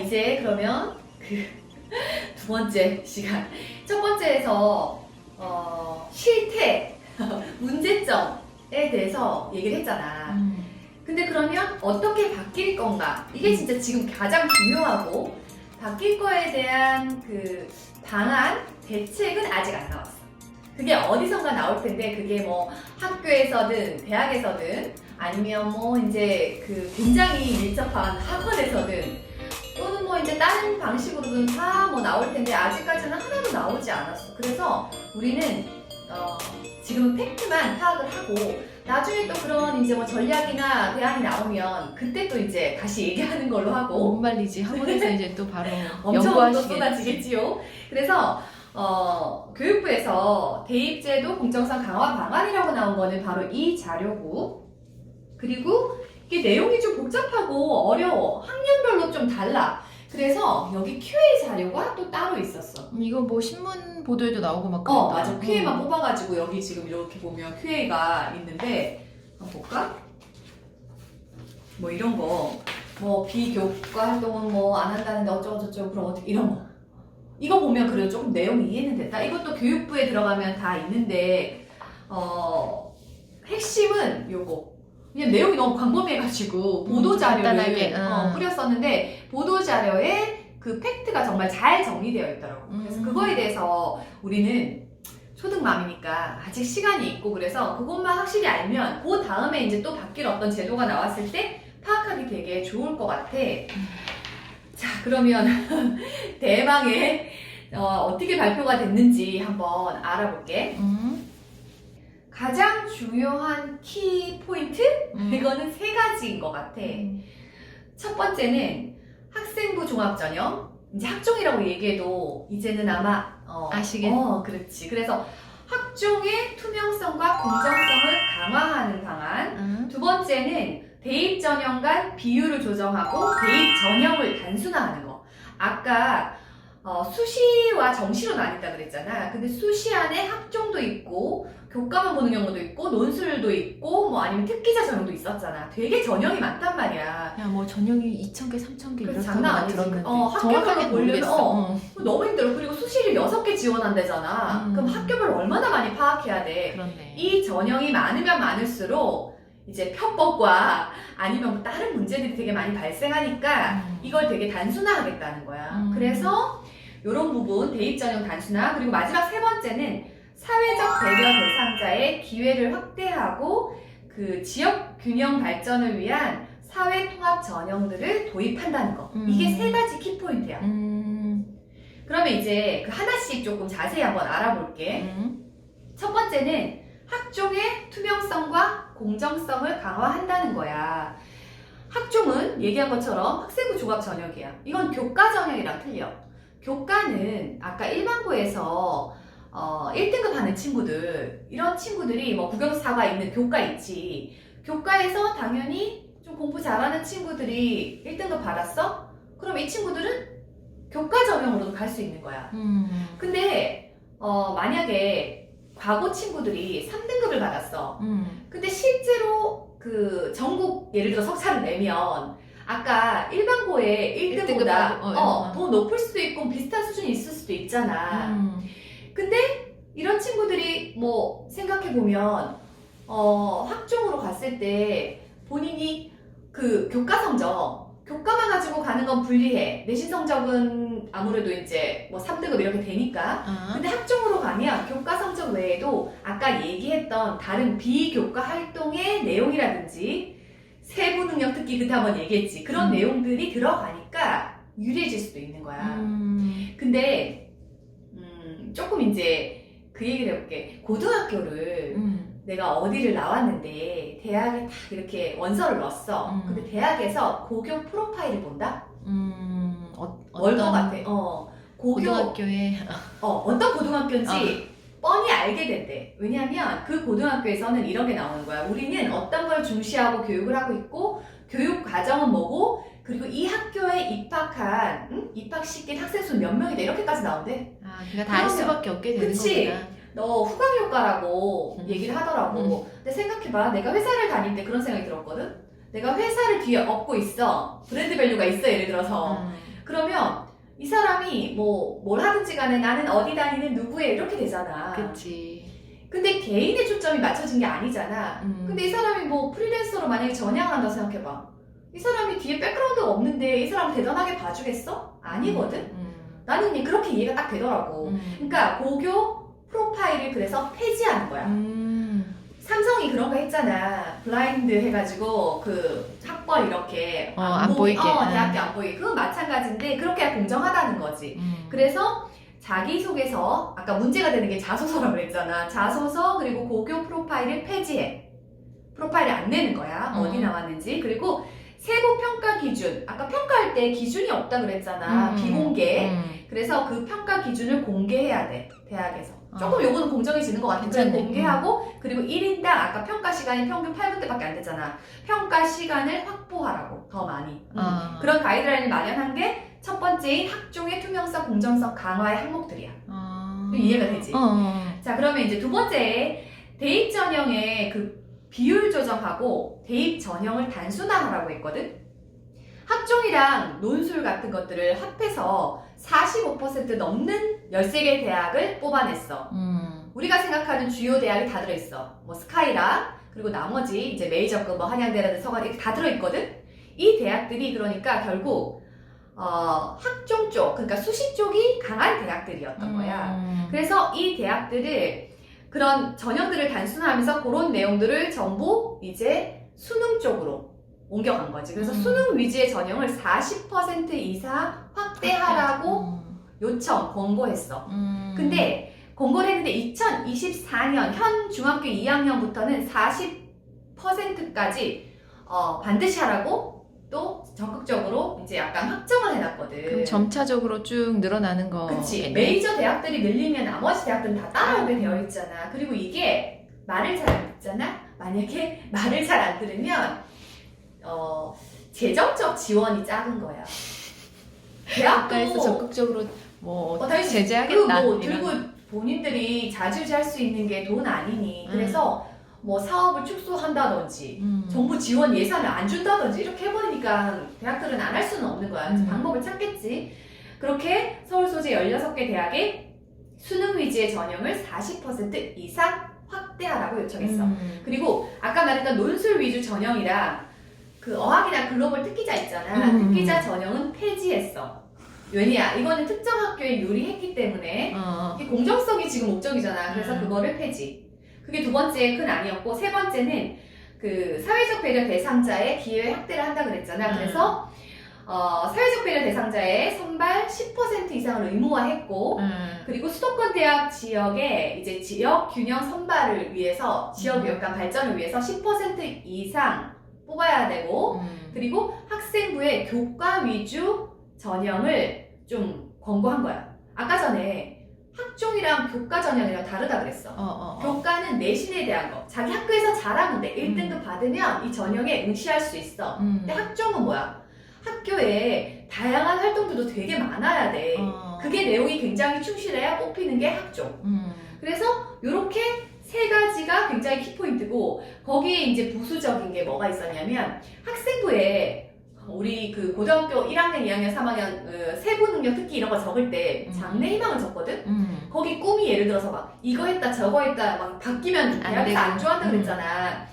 이제 그러면 그 두 번째 시간. 첫 번째에서 어, 실태, 문제점에 대해서 얘기를 했잖아. 음. 근데 그러면 어떻게 바뀔 건가? 이게 진짜 지금 가장 중요하고 바뀔 거에 대한 그 방안, 대책은 아직 안 나왔어. 그게 어디선가 나올 텐데 그게 뭐 학교에서든 대학에서든 아니면 뭐 이제 그 굉장히 밀접한 학원에서든 또는 뭐 이제 다른 방식으로든 다 뭐 나올 텐데 아직까지는 하나도 나오지 않았어. 그래서 우리는 어, 지금은 팩트만 파악을 하고 나중에 또 그런 이제 뭐 전략이나 대안이 나오면 그때 또 이제 다시 얘기하는 걸로 하고 못 말리지 학원에서 이제 또 바로 엄청 또. 쏟아지겠지요. 그래서 어, 교육부에서 대입제도 공정성 강화 방안이라고 나온 거는 바로 이 자료고 그리고 이게 내용이 좀 복잡하고 어려워. 학년별로 좀 달라. 그래서 여기 QA 자료가 또 따로 있었어. 음, 이거 뭐 신문 보도에도 나오고 막 어, 그랬다. 맞아. QA만 음. 뽑아가지고 여기 지금 이렇게 보면 QA가 있는데 한번 볼까? 뭐 이런 거, 뭐 비교과 활동은 뭐 안 한다는데 어쩌고 저쩌고 그럼 어떻게 이런 거. 이거 보면 그래도 조금 내용이 이해는 됐다. 이것도 교육부에 들어가면 다 있는데 어 핵심은 요거. 그냥 내용이 너무 광범위해가지고 보도 음, 자료를 간단하게, 어, 음. 뿌렸었는데 보도 자료에 그 팩트가 정말 잘 정리되어 있더라고. 그래서 음. 그거에 대해서 우리는 초등맘이니까 아직 시간이 있고 그래서 그것만 확실히 알면 그 다음에 이제 또 바뀔 어떤 제도가 나왔을 때 파악하기 되게 좋을 것 같아. 자 그러면 대망의 어, 떻게 발표가 됐는지 한번 알아볼게. 음. 가장 중요한 키 포인트 음. 이거는 세 가지인 것 같아. 음. 첫 번째는 학생부 종합전형. 이제 학종이라고 얘기해도 이제는 아마 어, 아시겠- 어, 그렇지. 그래서 학종의 투명성과 공정성을 강화하는 방안. 음. 두 번째는 대입 전형 간 비율을 조정하고 대입 전형을 단순화하는 거. 아까 어, 수시와 정시로 나뉜다 그랬잖아. 근데 수시 안에 학종도 있고 교과만 보는 경우도 있고 논술도 있고 뭐 아니면 특기자 전형도 있었잖아. 되게 전형이 많단 말이야. 야, 뭐 전형이 2,000개, 3,000개 그래, 이렇다고 장난 나 아니지. 들었는데. 어, 학교별로 보려면. 어. 어. 너무 힘들어. 그리고 수시를 6개 지원한대잖아. 음. 그럼 학교별로 얼마나 많이 파악해야 돼. 그렇네. 이 전형이 많으면 많을수록 이제 편법과 아니면 뭐 다른 문제들이 되게 많이 발생하니까 음. 이걸 되게 단순화하겠다는 거야. 음. 그래서 이런 부분 대입 전형 단순화 그리고 마지막 세 번째는 사회적 배려 대상자의 기회를 확대하고 그 지역 균형 발전을 위한 사회 통합 전형들을 도입한다는 거. 음. 이게 세 가지 키 포인트야. 음. 그러면 이제 그 하나씩 조금 자세히 한번 알아볼게. 음. 첫 번째는 학종의 투명성과 공정성을 강화한다는 거야. 학종은 얘기한 것처럼 학생부 종합 전형이야. 이건 교과 전형이랑 틀려. 교과는 아까 일반고에서 어, 1등급 하는 친구들, 이런 친구들이 뭐 국영사가 있는 교과 있지. 교과에서 당연히 좀 공부 잘하는 친구들이 1등급 받았어? 그럼 이 친구들은 교과 전형으로도 갈 수 있는 거야. 음. 근데 어, 만약에 과거 친구들이 3등급을 받았어. 음. 근데 실제로 그 전국 예를 들어 석사를 내면 아까 일반고의 1등보다 일등급하고, 어, 어, 어. 더 높을 수도 있고 비슷한 수준이 있을 수도 있잖아. 음. 근데 이런 친구들이 뭐 생각해 보면 어, 학종으로 갔을 때 본인이 그 교과 성적 교과만 가지고 가는 건 불리해. 내신 성적은 아무래도 이제 뭐 3등급 이렇게 되니까 아. 근데 학종으로 가면 교과 성적 외에도 아까 얘기했던 다른 비교과 활동의 내용이라든지 세부 능력 특기 그때 한번 얘기했지 그런 음. 내용들이 들어가니까 유리해질 수도 있는 거야. 음. 근데 음, 조금 이제 그 얘기를 해볼게. 고등학교를 음. 내가 어디를 나왔는데 대학에 딱 이렇게 원서를 넣었어. 음. 근데 대학에서 고교 프로파일을 본다? 음. 어, 어떤 같아? 어. 고교 고등학교에 어, 어떤 고등학교인지 아. 뻔히 알게 된대. 왜냐하면 그 고등학교에서는 이런 게 나오는 거야. 우리는 어떤 걸 중시하고 교육을 하고 있고, 교육 과정은 뭐고, 그리고 이 학교에 입학한, 응? 입학 시킨 학생 수는 몇 명이다. 이렇게까지 나온대. 아, 그러니까 다 알 수밖에 없게 되는 그치. 거구나. 너 후광 효과라고 음. 얘기를 하더라고. 근데 생각해봐. 내가 회사를 다닐 때 그런 생각이 들었거든? 내가 회사를 뒤에 업고 있어. 브랜드 밸류가 있어, 예를 들어서. 음. 그러면 이 사람이 뭐 뭘 하든지 간에 나는 어디 다니는 누구의 이렇게 되잖아. 그치. 근데 개인의 초점이 맞춰진 게 아니잖아. 음. 근데 이 사람이 뭐 프리랜서로 만약에 전향을 한다 생각해봐. 이 사람이 뒤에 백그라운드가 없는데 이 사람 대단하게 봐주겠어? 아니거든? 음. 나는 그냥 그렇게 이해가 딱 되더라고. 음. 그러니까 고교 프로파일을 그래서 폐지하는 거야. 음. 삼성이 그런 거 했잖아. 블라인드 해가지고 그 학벌 이렇게 어, 안 보이게. 어, 음. 대학교 안 보이게. 그건 마찬가지인데 그렇게 공정하다는 거지. 음. 그래서 자기소개서, 아까 문제가 되는 게 자소서라고 그랬잖아. 자소서, 그리고 고교 프로파일을 폐지해. 프로파일을 안 내는 거야. 음. 어디 나왔는지. 그리고 세부 평가 기준. 아까 평가할 때 기준이 없다 그랬잖아. 음. 비공개. 음. 그래서 그 평가 기준을 공개해야 돼. 대학에서. 조금 어. 요거는 공정해지는 것 같아. 그냥 괜찮네. 음. 공개하고, 그리고 1인당 아까 평가 시간이 평균 8분대밖에 안 되잖아. 평가 시간을 확보하라고. 더 많이. 음. 아. 그런 가이드라인을 마련한 게 첫 번째인 학종의 투명성, 공정성 강화의 항목들이야. 아. 이해가 되지? 어, 어. 자, 그러면 이제 두 번째, 대입 전형의 그 비율 조정하고 대입 전형을 단순화하라고 했거든? 학종이랑 논술 같은 것들을 합해서 45% 넘는 13개 대학을 뽑아냈어. 음. 우리가 생각하는 주요 대학이 다 들어있어. 뭐 스카이라, 그리고 나머지 이제 메이저급, 뭐 한양대라든 서간 이렇게 다 들어있거든? 이 대학들이 그러니까 결국, 어, 학종 쪽, 그러니까 수시 쪽이 강한 대학들이었던 거야. 음. 그래서 이 대학들을 그런 전형들을 단순화하면서 그런 내용들을 전부 이제 수능 쪽으로 옮겨간 거지. 그래서 음. 수능 위주의 전형을 40% 이상 확대하라고 음. 요청, 권고했어. 음. 근데 권고를 했는데 2024년 현 중학교 2학년부터는 40%까지 어, 반드시 하라고 또 적극적으로 이제 약간 확정을 해놨거든. 그럼 점차적으로 쭉 늘어나는 거. 그치. 메이저 대학들이 늘리면 나머지 대학들은 다 따라오게 되어 있잖아. 그리고 이게 말을 잘 안 듣잖아? 만약에 말을 잘 안 들으면, 어, 재정적 지원이 작은 거야. 대학도 국가에서 적극적으로 뭐 어, 당연히 제재하겠다. 그뭐 이런. 들고 본인들이 자주지할 수 있는 게 돈 아니니. 그래서 뭐 사업을 축소한다든지, 음. 정부 지원 예산을 안 준다든지 이렇게 해버리니까 대학들은 안 할 수는 없는 거야. 음. 방법을 찾겠지. 그렇게 서울 소재 16개 대학에 수능 위주의 전형을 40% 이상 확대하라고 요청했어. 음. 그리고 아까 말했던 논술 위주 전형이랑 그 어학이나 글로벌 특기자 있잖아. 음. 특기자 전형은 폐지했어. 왜냐? 이거는 특정 학교에 유리했기 때문에 어. 이게 공정성이 지금 목적이잖아. 그래서 음. 그거를 폐지. 그게 두 번째 큰 아니었고 세 번째는 그 사회적 배려 대상자의 기회 확대를 한다 그랬잖아. 음. 그래서 어, 사회적 배려 대상자의 선발 10% 이상을 의무화했고 음. 그리고 수도권 대학 지역의 이제 지역 균형 선발을 위해서 지역 음. 교육감 발전을 위해서 10% 이상 뽑아야 되고 음. 그리고 학생부의 교과 위주 전형을 좀 권고한 거야. 아까 전에 학종이랑 교과 전형이랑 다르다 그랬어. 어, 어, 어. 교과는 내신에 대한 거. 자기 학교에서 잘하면 돼. 1등급 받으면 이 전형에 응시할 수 있어. 음. 근데 학종은 뭐야? 학교에 다양한 활동들도 되게 많아야 돼. 어. 그게 내용이 굉장히 충실해야 뽑히는 게 학종. 음. 그래서 이렇게 세 가지가 굉장히 키포인트고 거기에 이제 부수적인 게 뭐가 있었냐면 학생부에 우리 그 고등학교 1학년, 2학년, 3학년 어, 세부 능력 특기 이런 거 적을 때 음. 장래 희망을 적거든. 음. 거기 꿈이 예를 들어서 막 이거 했다 저거 했다 막 바뀌면 안 대학에서 되고. 안 좋아한다 음. 그랬잖아.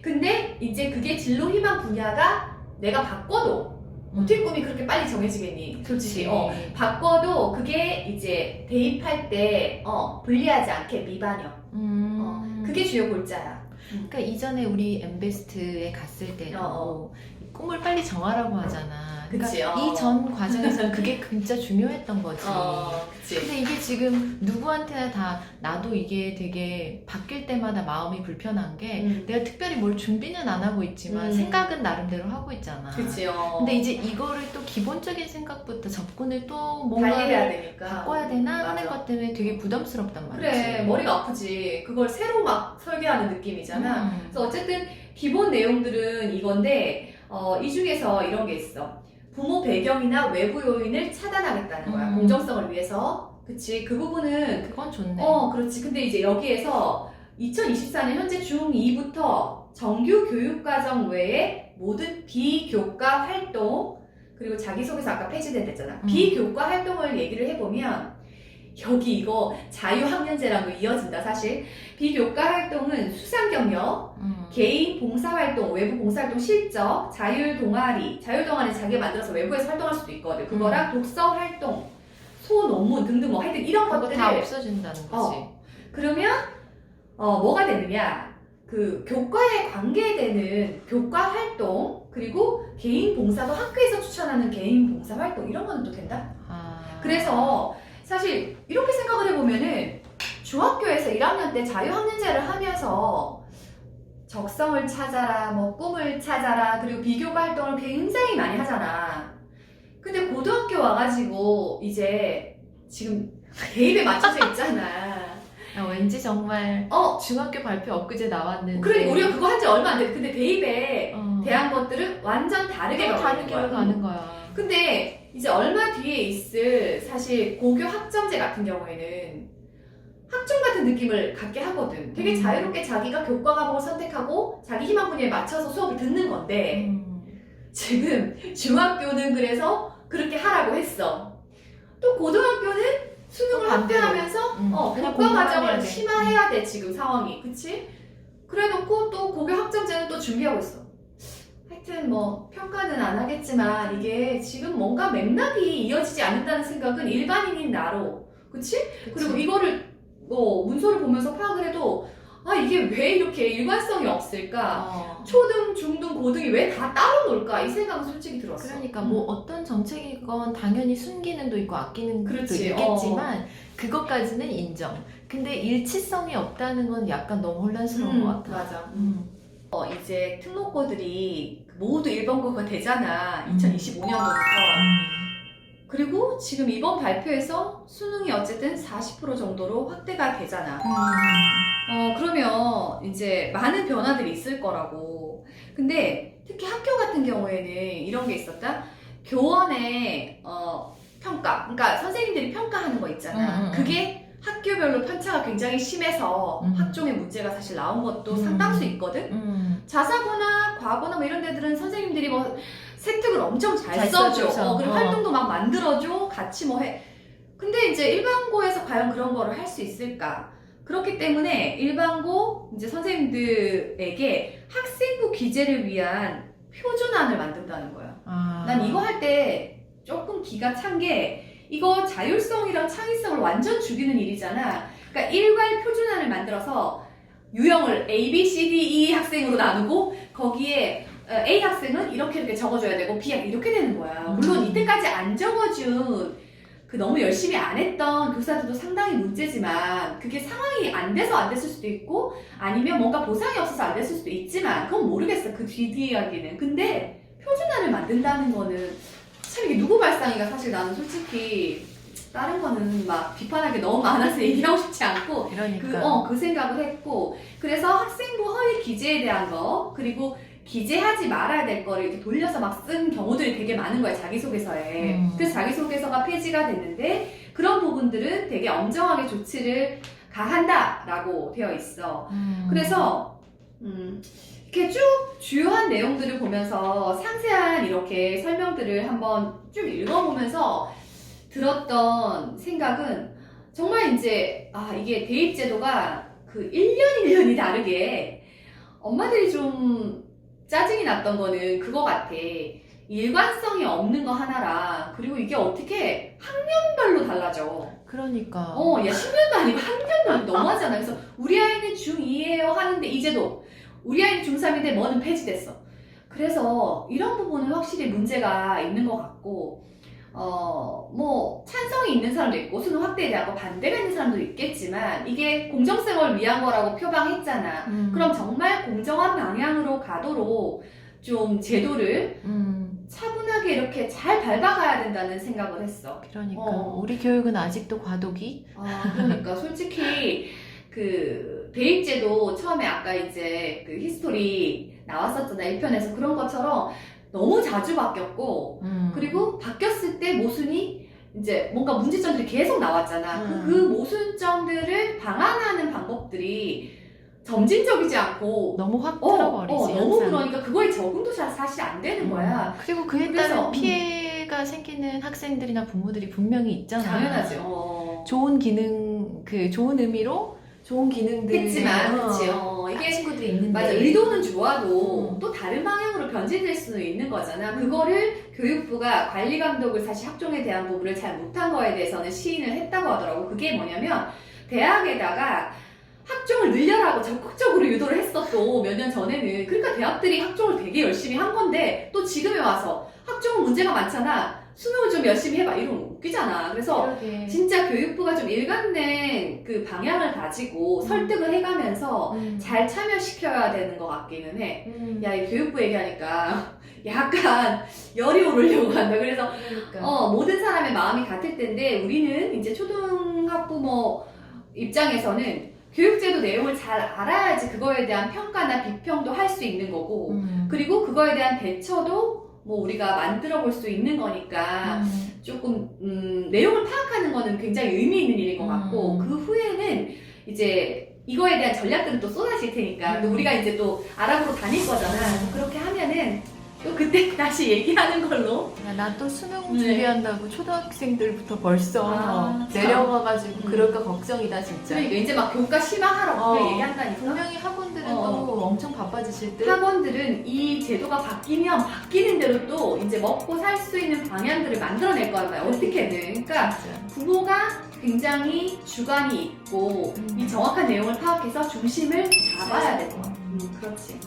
근데 이제 그게 진로 희망 분야가 내가 바꿔도 어떻게 꿈이 그렇게 빨리 정해지겠니? 솔직히. 어, 바꿔도 그게 이제 대입할 때 어, 불리하지 않게 미반영. 음. 어, 그게 주요 골자야. 그러니까 이전에 우리 엠베스트에 갔을 때도 어, 꿈을 빨리 정하라고 하잖아. 그러니까 어. 이전 과정에서는 그게 진짜 중요했던 거지. 어, 그치. 근데 이게 지금 누구한테나 다 나도 이게 되게 바뀔 때마다 마음이 불편한 게 음, 내가 특별히 뭘 준비는 안 하고 있지만 음. 생각은 나름대로 하고 있잖아. 그치. 어. 근데 이제 이거를 또 기본적인 생각부터 접근을 또 달리해야 뭔가 되니까. 바꿔야 되나 하는 맞아. 것 때문에 되게 부담스럽단 말이지. 그래, 머리가 아프지. 그걸 새로 막 설계하는 느낌이잖아. 음. 그래서 어쨌든 기본 내용들은 이건데 어, 이 중에서 이런 게 있어. 부모 배경이나 외부 요인을 차단하겠다는 거야. 음. 공정성을 위해서. 그치. 그 부분은 그건 좋네. 어, 그렇지. 근데 이제 여기에서 2024년 현재 중2부터 정규 교육과정 외에 모든 비교과 활동, 그리고 자기소개서 아까 폐지됐댔잖아. 음. 비교과 활동을 얘기를 해보면 여기 이거 자유학년제랑도 이어진다 사실. 비교과 활동은 수상 경력, 음. 개인 봉사활동, 외부 봉사활동 실적, 자율 동아리, 자율 동아리 자기가 만들어서 외부에서 활동할 수도 있거든. 그거랑 독서 활동, 소논문 등등 뭐 하여튼 이런 것들을 다 없어진다는 거지. 어. 그러면 어 뭐가 되느냐? 그 교과에 관계되는 교과 활동 그리고 개인 봉사도 학교에서 추천하는 개인 봉사 활동 이런 거는 또 된다. 아. 그래서 사실 이렇게 생각을 해보면은 중학교에서 1학년 때 자유학년제를 하면서 적성을 찾아라, 뭐 꿈을 찾아라, 그리고 비교과 활동을 굉장히 많이 하잖아. 근데 고등학교 와가지고 이제 지금 대입에 맞춰져 있잖아. 아, 왠지 정말 어, 중학교 발표 엊그제 나왔는데. 그러니까 우리가 그거 한 지 얼마 안 됐. 근데 대입에 어. 대한 것들은 완전 다르게 또 가고 다른 길을 거야. 가는 거야. 근데 이제 얼마 뒤에 있을 사실 고교 학점제 같은 경우에는 학점 같은 느낌을 갖게 하거든. 되게 음. 자유롭게 자기가 교과 과목을 선택하고 자기 희망 분야에 맞춰서 수업을 듣는 건데 음. 지금 중학교는 그래서 그렇게 하라고 했어. 또 고등학교는 수능을 반대로. 합격하면서 음, 어, 그냥 교과 과정을 돼. 심화해야 돼 지금 상황이 그치? 그래놓고 또 고교 학점제는 또 준비하고 있어. 하여튼 뭐 평가는 안 하겠지만 이게 지금 뭔가 맥락이 이어지지 않는다는 생각은 일반인인 나로 그치? 그리고 그치? 이거를 뭐 문서를 보면서 파악을 해도 아 이게 왜 이렇게 일관성이 없을까? 어. 초등, 중등, 고등이 왜 다 따로 놀까? 이 생각은 솔직히 들었어. 그러니까 뭐 어떤 정책이건 당연히 순기능도 있고 아끼는 것도 그렇지, 어. 있겠지만 그것까지는 인정. 근데 일치성이 없다는 건 약간 너무 혼란스러운 음, 것 같아. 맞아. 음. 어, 이제 특목고들이 모두 1번고가 되잖아. 음. 2025년도부터. 그리고 지금 이번 발표에서 수능이 어쨌든 40% 정도로 확대가 되잖아. 어, 그러면 이제 많은 변화들이 있을 거라고. 근데 특히 학교 같은 경우에는 이런 게 있었다. 교원의 어, 평가. 그러니까 선생님들이 평가하는 거 있잖아. 음, 음, 음. 그게 학교별로 편차가 굉장히 심해서 음. 학종의 문제가 사실 나온 것도 음. 상당수 있거든. 음. 자사고나 과거나 뭐 이런 데들은 선생님들이 뭐 세특을 엄청 잘, 잘 써줘. 써줘서. 어, 그리고 어. 활동도 막 만들어줘. 같이 뭐 해. 근데 이제 일반고에서 과연 그런 거를 할 수 있을까? 그렇기 때문에 일반고 이제 선생님들에게 학생부 기재를 위한 표준안을 만든다는 거야. 아. 난 이거 할 때 조금 기가 찬 게 이거 자율성이랑 창의성을 완전 죽이는 일이잖아. 그러니까 일괄 표준안을 만들어서 유형을 A, B, C, D, E 학생으로 나누고 거기에 어, A 학생은 이렇게 이렇게 적어줘야 되고 B 학생 이렇게 되는 거야. 물론 음. 이때까지 안 적어준 그 너무 열심히 안 했던 교사들도 상당히 문제지만 그게 상황이 안 돼서 안 됐을 수도 있고 아니면 뭔가 보상이 없어서 안 됐을 수도 있지만 그건 모르겠어 그뒤 이야기는 근데 표준안을 만든다는 거는 참 이게 누구 발상이가 사실 나는 솔직히 다른 거는 막 비판하기 너무 많아서 얘기하고 싶지 않고 그러니까. 그, 어, 그 생각을 했고, 그래서 학생부 허위 기재에 대한 거, 그리고 기재하지 말아야 될 거를 이렇게 돌려서 막 쓴 경우들이 되게 많은 거야, 자기소개서에. 음. 그래서 자기소개서가 폐지가 됐는데, 그런 부분들은 되게 엄정하게 조치를 가한다라고 되어 있어. 음. 그래서, 음, 이렇게 쭉 주요한 내용들을 보면서 상세한 이렇게 설명들을 한번 쭉 읽어보면서 들었던 생각은 정말 이제, 아, 이게 대입제도가 그 1년 1년이 다르게 엄마들이 좀 짜증이 났던 거는 그거 같아. 일관성이 없는 거 하나랑, 그리고 이게 어떻게 학년별로 달라져. 그러니까. 어, 야, 10년도 아니고 학년별로 너무하잖아. 그래서 우리 아이는 중2예요 하는데 이제도 우리 아이는 중3인데 뭐는 폐지됐어. 그래서 이런 부분은 확실히 문제가 있는 것 같고, 어, 뭐, 찬성이 있는 사람도 있고, 수능 확대에 대한 거 반대가 있는 사람도 있겠지만, 이게 공정성을 위한 거라고 표방했잖아. 음. 그럼 정말 공정한 방향으로 가도록 좀 제도를 음. 차분하게 이렇게 잘 밟아가야 된다는 생각을 했어. 그러니까 어. 우리 교육은 아직도 과도기. 아, 그러니까 솔직히 그 대입제도 처음에 아까 이제 그 히스토리 나왔었잖아 1편에서 그런 것처럼 너무 자주 바뀌었고 음. 그리고 바뀌었을 때 모순이 이제 뭔가 문제점들이 계속 나왔잖아. 음. 그, 그 모순점들을 방안하는 방법들이 점진적이지 않고 너무 확 어, 틀어버리지. 어, 너무 항상. 그러니까 그거에 적응도 사- 사실 안 되는 거야. 그리고 그에 그래서, 따른 음. 피해가 생기는 학생들이나 부모들이 분명히 있잖아. 당연하죠. 어. 좋은 기능, 그 좋은 의미로 좋은 기능들 했지만, 어, 그치. 어, 이게 친구들이 있는데 맞아. 의도는 좋아도 음. 또 다른 방향으로 변질될 수는 있는 거잖아. 그거를 교육부가 관리 감독을 사실 학종에 대한 부분을 잘 못한 거에 대해서는 시인을 했다고 하더라고. 그게 뭐냐면 대학에다가 학종을 늘려라고 적극적으로 유도를 했어 또 몇 년 전에는. 그러니까 대학들이 학종을 되게 열심히 한 건데 또 지금에 와서 학종은 문제가 많잖아. 수능을 좀 열심히 해봐. 이러면 웃기잖아. 그래서 그러게. 진짜 교육부가 좀 일관된 그 방향을 가지고 설득을 해가면서 음. 잘 참여시켜야 되는 것 같기는 해. 음. 야, 이 교육부 얘기하니까 약간 열이 오르려고 한다. 그래서 그러니까. 어, 모든 사람의 마음이 같을 텐데 우리는 이제 초등학부모 입장에서는 교육제도 내용을 잘 알아야지 그거에 대한 평가나 비평도 할 수 있는 거고 음. 그리고 그거에 대한 대처도 뭐 우리가 만들어 볼 수 있는 거니까 음. 조금 음, 내용을 파악하는 거는 굉장히 의미 있는 일인 것 같고 음. 그 후에는 이제 이거에 대한 전략들은 또 쏟아질 테니까 또 음. 우리가 이제 또 알아보러 다닐 거잖아 그렇게 하면은 또 그때 다시 얘기하는 걸로 나 또 수능 네. 준비한다고 초등학생들부터 벌써 아, 참. 내려가가지고 음. 그럴까 걱정이다 진짜. 그러니까 이제 막 교과 심화하라고 어. 그렇게 얘기한다니까 분명히 학원들은 어. 또 엄청 바빠지실 듯. 학원들은 이 제도가 바뀌면 바뀌는 대로 또 이제 먹고 살 수 있는 방향들을 만들어낼 말이야 어떻게든 그러니까 진짜. 부모가 굉장히 주관이 있고 음. 이 정확한 내용을 파악해서 중심을 잡아야 될것 같아. 음. 음, 그렇지.